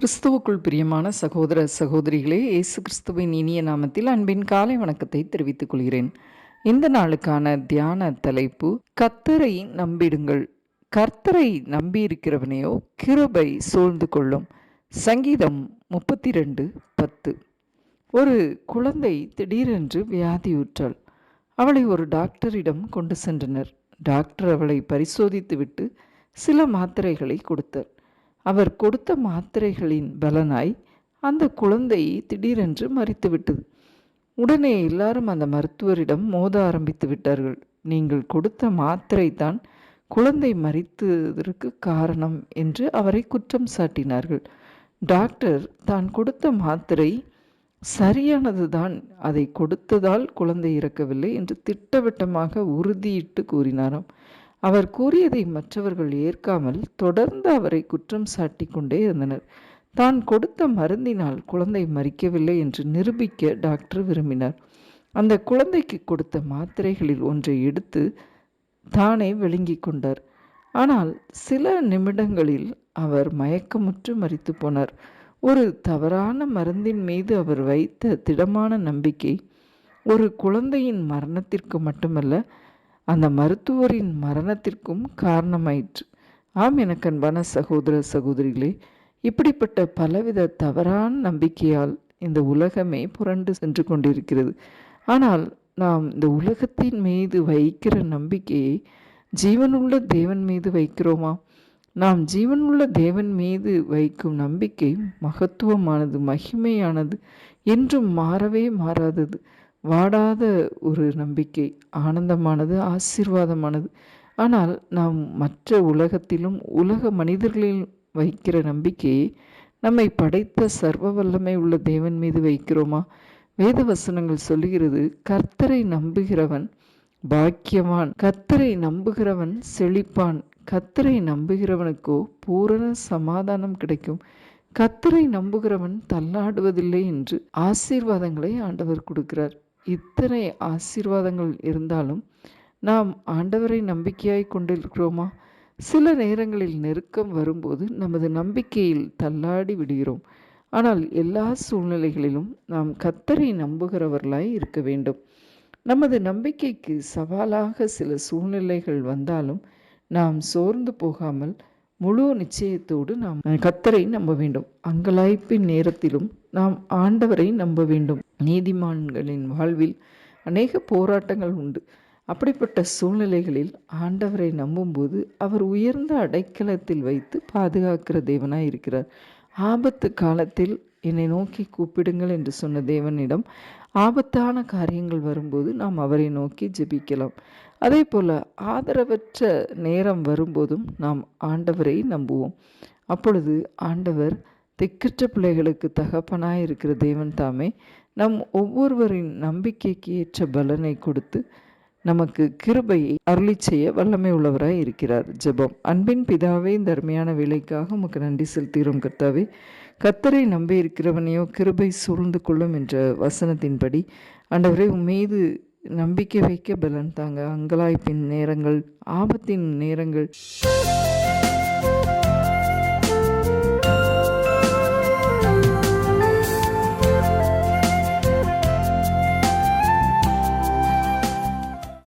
கிறிஸ்துவுக்குள் பிரியமான சகோதர சகோதரிகளே இயேசு கிறிஸ்துவின் இனிய நாமத்தில் அன்பின் காலை வணக்கத்தை தெரிவித்துக் கொள்கிறேன். இந்த நாளுக்கான தியான தலைப்பு கத்தரை நம்பிடுங்கள். கர்த்தரை நம்பியிருக்கிறவனையோ கிருபை சூழ்ந்து கொள்ளும். சங்கீதம் முப்பத்தி ரெண்டு பத்து. ஒரு குழந்தை திடீரென்று வியாதியுற்றாள். அவளை ஒரு டாக்டரிடம் கொண்டு சென்றனர். டாக்டர் அவளை பரிசோதித்துவிட்டு சில மாத்திரைகளை கொடுத்தார். அவர் கொடுத்த மாத்திரைகளின் பலனாய் அந்த குழந்தை திடீரென்று மறித்துவிட்டது உடனே எல்லாரும் அந்த மருத்துவரிடம் மோத ஆரம்பித்து விட்டார்கள். நீங்கள் கொடுத்த மாத்திரை தான் குழந்தை மறித்ததற்கு காரணம் என்று அவரை குற்றம் சாட்டினார்கள். டாக்டர் தான் கொடுத்த மாத்திரை சரியானதுதான். அதை கொடுத்ததால் குழந்தை இறக்கவில்லை என்று திட்டவட்டமாக உறுதியிட்டு கூறினாராம். அவர் கூறியதை மற்றவர்கள் ஏற்காமல் தொடர்ந்து அவரை குற்றம் சாட்டி கொண்டே இருந்தனர். தான் கொடுத்த மருந்தினால் குழந்தை மறிக்கவில்லை என்று நிரூபிக்க டாக்டர் விரும்பினார். அந்த குழந்தைக்கு கொடுத்த மாத்திரைகளில் ஒன்றை எடுத்து தானே விழுங்கி கொண்டார். ஆனால் சில நிமிடங்களில் அவர் மயக்கமுற்று மறித்து போனார். ஒரு தவறான மருந்தின் மீது அவர் வைத்த திடமான நம்பிக்கை ஒரு குழந்தையின் மரணத்திற்கு மட்டுமல்ல அந்த மருத்துவரின் மரணத்திற்கும் காரணமாயிற்று. ஆம் எனக்கன்பான சகோதர சகோதரிகளே இப்படிப்பட்ட பலவித தவறான நம்பிக்கையால் இந்த உலகமே புரண்டு சென்று கொண்டிருக்கிறது. ஆனால் நாம் இந்த உலகத்தின் மீது வைக்கிற நம்பிக்கையை ஜீவனுள்ள தேவன் மீது வைக்கிறோமா? நாம் ஜீவனுள்ள தேவன் மீது வைக்கும் நம்பிக்கை மகத்துவமானது மகிமையானது என்றும் மாறவே மாறாதது. வாடாத ஒரு நம்பிக்கை ஆனந்தமானது ஆசீர்வாதமானது. ஆனால் நாம் மற்ற உலகத்திலும் உலக மனிதர்களில் வைக்கிற நம்பிக்கையை நம்மை படைத்த சர்வ வல்லமை உள்ள தேவன் மீது வைக்கிறோமா? வேத வசனங்கள் சொல்லுகிறது கர்த்தரை நம்புகிறவன் பாக்கியவான் கர்த்தரை நம்புகிறவன் செழிப்பான் கர்த்தரை நம்புகிறவனுக்கோ பூரண சமாதானம் கிடைக்கும். கத்தரை நம்புகிறவன் தள்ளாடுவதில்லை என்று ஆசீர்வாதங்களை ஆண்டவர் கொடுக்கிறார். இத்தனை ஆசீர்வாதங்கள் இருந்தாலும் நாம் ஆண்டவரை நம்பிக்கையாய் கொண்டிருக்கிறோமா? சில நேரங்களில் நெருக்கம் வரும்போது நமது நம்பிக்கையில் தள்ளாடி விடுகிறோம். ஆனால் எல்லா சூழ்நிலைகளிலும் நாம் கத்தரை நம்புகிறவர்களாய் இருக்க வேண்டும். நமது நம்பிக்கைக்கு சவாலாக சில சூழ்நிலைகள் வந்தாலும் நாம் சோர்ந்து போகாமல் முழு நிச்சயத்தோடு நாம் கத்தரை நம்ப வேண்டும். அங்கலாய்ப்பின் நேரத்திலும் நாம் ஆண்டவரை நம்ப வேண்டும். நீதிமான்களின் வாழ்வில் அநேக போராட்டங்கள் உண்டு. அப்படிப்பட்ட சூழ்நிலைகளில் ஆண்டவரை நம்பும்போது அவர் உயர்ந்த அடைக்கலத்தில் வைத்து பாதுகாக்கிற தேவனாய் இருக்கிறார். ஆபத்து காலத்தில் என்னை நோக்கி கூப்பிடுங்கள் என்று சொன்ன தேவனிடம் ஆபத்தான காரியங்கள் வரும்போது நாம் அவரை நோக்கி ஜெபிக்கலாம். அதே போல் ஆதரவற்ற நேரம் வரும்போதும் நாம் ஆண்டவரை நம்புவோம். அப்பொழுது ஆண்டவர் திக்கற்ற பிள்ளைகளுக்கு தகப்பனாய் இருக்கிற தேவன் தாமே நம் ஒவ்வொருவரின் நம்பிக்கைக்கு ஏற்ற பலனை கொடுத்து நமக்கு கிருபையை அருளி செய்ய வல்லமை உள்ளவராய் இருக்கிறார். ஜெபம். அன்பின் பிதாவே இந்த அருமையான வேலைக்காக உமக்கு நன்றி செலுத்துகிறோம் கர்த்தாவே. கத்தரை நம்பி இருக்கிறவனையோ கிருபை சூழ்ந்து கொள்ளும் என்ற வசனத்தின்படி ஆண்டவரே உம்மீது நம்பிக்கை வைக்க பலன் தாங்க அங்கலாய்ப்பின் நேரங்கள் ஆபத்தின் நேரங்கள்.